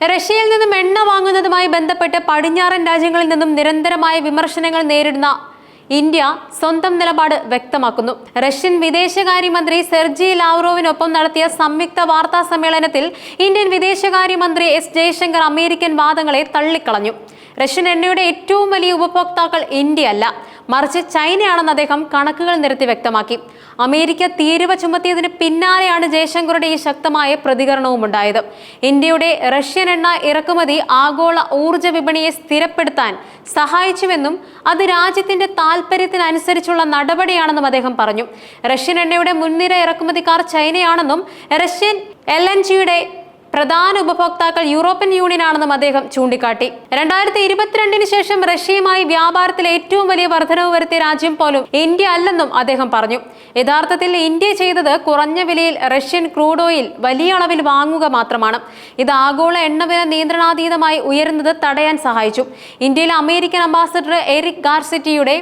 റഷ്യയിൽ നിന്നും എണ്ണ വാങ്ങുന്നതുമായി ബന്ധപ്പെട്ട് പടിഞ്ഞാറൻ രാജ്യങ്ങളിൽ നിന്നും നിരന്തരമായ വിമർശനങ്ങൾ നേരിടുന്ന ഇന്ത്യ സ്വന്തം നിലപാട് വ്യക്തമാക്കുന്നു. റഷ്യൻ വിദേശകാര്യമന്ത്രി സെർജി ലാവ്റോവിനൊപ്പം നടത്തിയ സംയുക്ത വാർത്താ സമ്മേളനത്തിൽ ഇന്ത്യൻ വിദേശകാര്യമന്ത്രി എസ് ജയശങ്കർ അമേരിക്കൻ വാദങ്ങളെ തള്ളിക്കളഞ്ഞു. റഷ്യൻ എണ്ണയുടെ ഏറ്റവും വലിയ ഉപഭോക്താക്കൾ ഇന്ത്യ അല്ല മറിച്ച് ചൈനയാണെന്ന് അദ്ദേഹം കണക്കുകൾ നിരത്തി വ്യക്തമാക്കി. അമേരിക്ക തീരുവ ചുമത്തിയതിന് പിന്നാലെയാണ് ജയശങ്കറുടെ ഈ ശക്തമായ പ്രതികരണവും ഉണ്ടായത്. ഇന്ത്യയുടെ റഷ്യൻ എണ്ണ ഇറക്കുമതി ആഗോള ഊർജ വിപണിയെ സ്ഥിരപ്പെടുത്താൻ സഹായിച്ചുവെന്നും അത് രാജ്യത്തിന്റെ താൽപര്യത്തിനനുസരിച്ചുള്ള നടപടിയാണെന്നും അദ്ദേഹം പറഞ്ഞു. റഷ്യൻ എണ്ണയുടെ മുൻനിര ഇറക്കുമതിക്കാർ ചൈനയാണെന്നും റഷ്യൻ എൽ എൻ ജിയുടെ പ്രധാന ഉപഭോക്താക്കൾ യൂറോപ്യൻ യൂണിയൻ ആണെന്നും അദ്ദേഹം ചൂണ്ടിക്കാട്ടി. രണ്ടായിരത്തി ഇരുപത്തിരണ്ടിന് ശേഷം റഷ്യയുമായി വ്യാപാരത്തിൽ ഏറ്റവും വലിയ വർധനവ് വരുത്തിയ രാജ്യം പോലും ഇന്ത്യ അല്ലെന്നും അദ്ദേഹം പറഞ്ഞു. യഥാർത്ഥത്തിൽ ഇന്ത്യ ചെയ്തത് കുറഞ്ഞ വിലയിൽ റഷ്യൻ ക്രൂഡ് ഓയിൽ വലിയ അളവിൽ വാങ്ങുക മാത്രമാണ്. ഇത് ആഗോള എണ്ണവില നിയന്ത്രണാതീതമായി ഉയരുന്നത് തടയാൻ സഹായിച്ചു. ഇന്ത്യയിലെ അമേരിക്കൻ അംബാസഡർ എറിക് ഗാർസിറ്റിയുടെ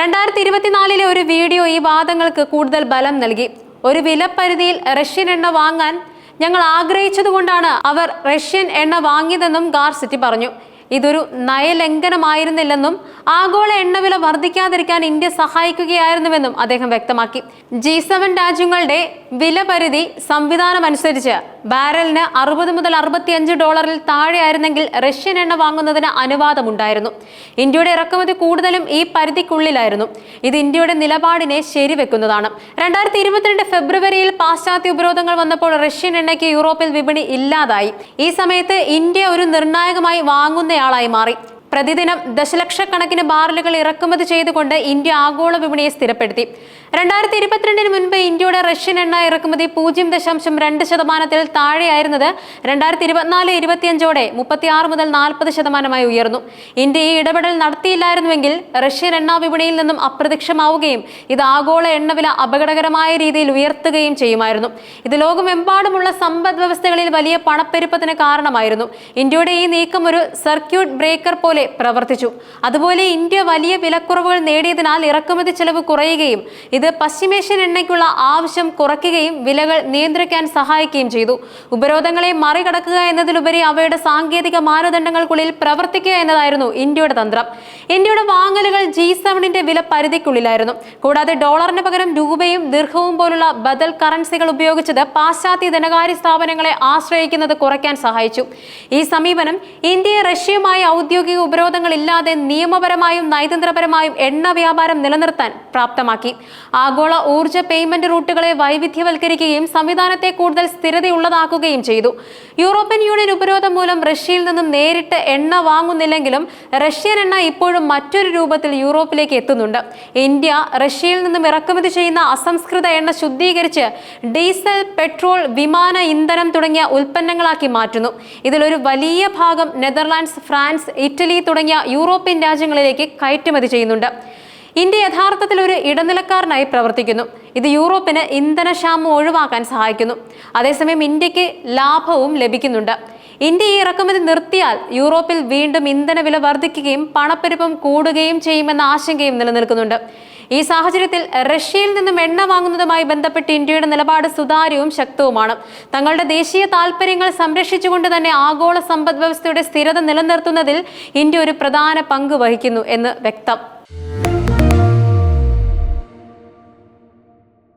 രണ്ടായിരത്തി ഇരുപത്തിനാലിലെ ഒരു വീഡിയോ ഈ വാദങ്ങൾക്ക് കൂടുതൽ ബലം നൽകി. ഒരു വിലപരിധിയിൽ റഷ്യൻ എണ്ണ വാങ്ങാൻ ഞങ്ങൾ ആഗ്രഹിച്ചതുകൊണ്ടാണ് അവർ റഷ്യൻ എണ്ണ വാങ്ങിയതെന്നും ഗാർസിറ്റി പറഞ്ഞു. ഇതൊരു നയലംഘനമായിരുന്നില്ലെന്നും ആഗോള എണ്ണവില വർദ്ധിക്കാതിരിക്കാൻ ഇന്ത്യ സഹായിക്കുകയായിരുന്നുവെന്നും അദ്ദേഹം വ്യക്തമാക്കി. ജി സെവൻ രാജ്യങ്ങളുടെ വിലപരിധി സംവിധാനമനുസരിച്ച് ബാരലിന് അറുപത് മുതൽ അറുപത്തിയഞ്ച് ഡോളറിൽ താഴെയായിരുന്നെങ്കിൽ റഷ്യൻ എണ്ണ വാങ്ങുന്നതിന് അനുവാദമുണ്ടായിരുന്നു. ഇന്ത്യയുടെ ഇറക്കുമതി കൂടുതലും ഈ പരിധിക്കുള്ളിലായിരുന്നു. ഇത് ഇന്ത്യയുടെ നിലപാടിനെ ശരിവെക്കുന്നതാണ്. രണ്ടായിരത്തി ഇരുപത്തിരണ്ട് ഫെബ്രുവരിയിൽ പാശ്ചാത്യ ഉപരോധങ്ങൾ വന്നപ്പോൾ റഷ്യൻ എണ്ണയ്ക്ക് യൂറോപ്പിൽ വിപണി ഇല്ലാതായി. ഈ സമയത്ത് ഇന്ത്യ ഒരു നിർണായകമായി വാങ്ങുന്നയാളായി മാറി പ്രതിദിനം ദശലക്ഷക്കണക്കിന് ബാരലുകൾ ഇറക്കുമതി ചെയ്തുകൊണ്ട് ഇന്ത്യ ആഗോള വിപണിയെ സ്ഥിരപ്പെടുത്തി. രണ്ടായിരത്തി ഇരുപത്തിരണ്ടിന് മുൻപ് ഇന്ത്യയുടെ റഷ്യൻ എണ്ണ ഇറക്കുമതി പൂജ്യം ദശാംശം രണ്ട് ശതമാനത്തിൽ താഴെയായിരുന്നത് രണ്ടായിരത്തി ഇരുപത്തിനാല് ഇരുപത്തിയഞ്ചോടെ മുപ്പത്തിയാറ് മുതൽ നാൽപ്പത് ശതമാനമായി ഉയർന്നു. ഇന്ത്യ ഈ ഇടപെടൽ നടത്തിയില്ലായിരുന്നുവെങ്കിൽ റഷ്യൻ എണ്ണ വിപണിയിൽ നിന്നും അപ്രത്യക്ഷമാവുകയും ഇത് ആഗോള എണ്ണവില അപകടകരമായ രീതിയിൽ ഉയർത്തുകയും ചെയ്യുമായിരുന്നു. ഇത് ലോകമെമ്പാടുമുള്ള സമ്പദ് വ്യവസ്ഥകളിൽ വലിയ പണപ്പെരുപ്പത്തിന് കാരണമായിരുന്നു. ഇന്ത്യയുടെ ഈ നീക്കം ഒരു സർക്യൂട്ട് ബ്രേക്കർ പോലെ പ്രവർത്തിച്ചു. അതുപോലെ ഇന്ത്യ വലിയ വിലക്കുറവുകൾ നേടിയതിനാൽ ഇറക്കുമതി ചെലവ് കുറയുകയും ഇത് പശ്ചിമേഷ്യൻ എണ്ണയ്ക്കുള്ള ആവശ്യം കുറയ്ക്കുകയും വിലകൾ നിയന്ത്രിക്കാൻ സഹായിക്കുകയും ചെയ്തു. ഉപരോധങ്ങളെ മറികടക്കുക എന്നതിലുപരി അവയുടെ സാങ്കേതിക മാനദണ്ഡങ്ങൾക്കുള്ളിൽ പ്രവർത്തിക്കുക എന്നതായിരുന്നു ഇന്ത്യയുടെ തന്ത്രം. ഇന്ത്യയുടെ വാങ്ങലുകൾ ജി സെവനിന്റെ വില പരിധിക്കുള്ളിലായിരുന്നു. കൂടാതെ ഡോളറിന് പകരം രൂപയും ദീർഘവും പോലുള്ള ബദൽ കറൻസികൾ ഉപയോഗിച്ചത് പാശ്ചാത്യ ധനകാര്യ സ്ഥാപനങ്ങളെ ആശ്രയിക്കുന്നത് കുറയ്ക്കാൻ സഹായിച്ചു. ഈ സമീപനം ഇന്ത്യയെ റഷ്യയുമായി ഔദ്യോഗിക ഉപരോധങ്ങളില്ലാതെ നിയമപരമായും നയതന്ത്രപരമായും എണ്ണ വ്യാപാരം നിലനിർത്താൻ പ്രാപ്തമാക്കി. ആഗോള ഊർജ പേയ്മെന്റ് റൂട്ടുകളെ വൈവിധ്യവൽക്കരിക്കുകയും സംവിധാനത്തെ കൂടുതൽ സ്ഥിരതയുള്ളതാക്കുകയും ചെയ്തു. യൂറോപ്യൻ യൂണിയൻ ഉപരോധം മൂലം റഷ്യയിൽ നിന്നും നേരിട്ട് എണ്ണ വാങ്ങുന്നില്ലെങ്കിലും റഷ്യൻ എണ്ണ ഇപ്പോഴും മറ്റൊരു രൂപത്തിൽ യൂറോപ്പിലേക്ക് എത്തുന്നുണ്ട്. ഇന്ത്യ റഷ്യയിൽ നിന്നും ഇറക്കുമതി ചെയ്യുന്ന അസംസ്കൃത എണ്ണ ശുദ്ധീകരിച്ച് ഡീസൽ പെട്രോൾ വിമാന ഇന്ധനം തുടങ്ങിയ ഉൽപ്പന്നങ്ങളാക്കി മാറ്റുന്നു. ഇതിലൊരു വലിയ ഭാഗം നെതർലാൻഡ്സ് ഫ്രാൻസ് ഇറ്റലി തുടങ്ങിയ യൂറോപ്യൻ രാജ്യങ്ങളിലേക്ക് കയറ്റുമതി ചെയ്യുന്നുണ്ട്. ഇന്ത്യ യഥാർത്ഥത്തിൽ ഒരു ഇടനിലക്കാരനായി പ്രവർത്തിക്കുന്നു. ഇത് യൂറോപ്പിന് ഇന്ധനക്ഷാമം ഒഴിവാക്കാൻ സഹായിക്കുന്നു. അതേസമയം ഇന്ത്യയ്ക്ക് ലാഭവും ലഭിക്കുന്നുണ്ട്. ഇന്ത്യ ഈ ഇറക്കുമതി നിർത്തിയാൽ യൂറോപ്പിൽ വീണ്ടും ഇന്ധനവില വർദ്ധിക്കുകയും പണപ്പെരുപ്പം കൂടുകയും ചെയ്യുമെന്ന ആശങ്കയും നിലനിൽക്കുന്നുണ്ട്. ഈ സാഹചര്യത്തിൽ റഷ്യയിൽ നിന്നും എണ്ണ വാങ്ങുന്നതുമായി ബന്ധപ്പെട്ട് ഇന്ത്യയുടെ നിലപാട് സുതാര്യവും ശക്തവുമാണ്. തങ്ങളുടെ ദേശീയ താൽപ്പര്യങ്ങൾ സംരക്ഷിച്ചുകൊണ്ട് തന്നെ ആഗോള സമ്പദ് വ്യവസ്ഥയുടെ സ്ഥിരത നിലനിർത്തുന്നതിൽ ഇന്ത്യ ഒരു പ്രധാന പങ്ക് വഹിക്കുന്നു എന്ന് വ്യക്തം.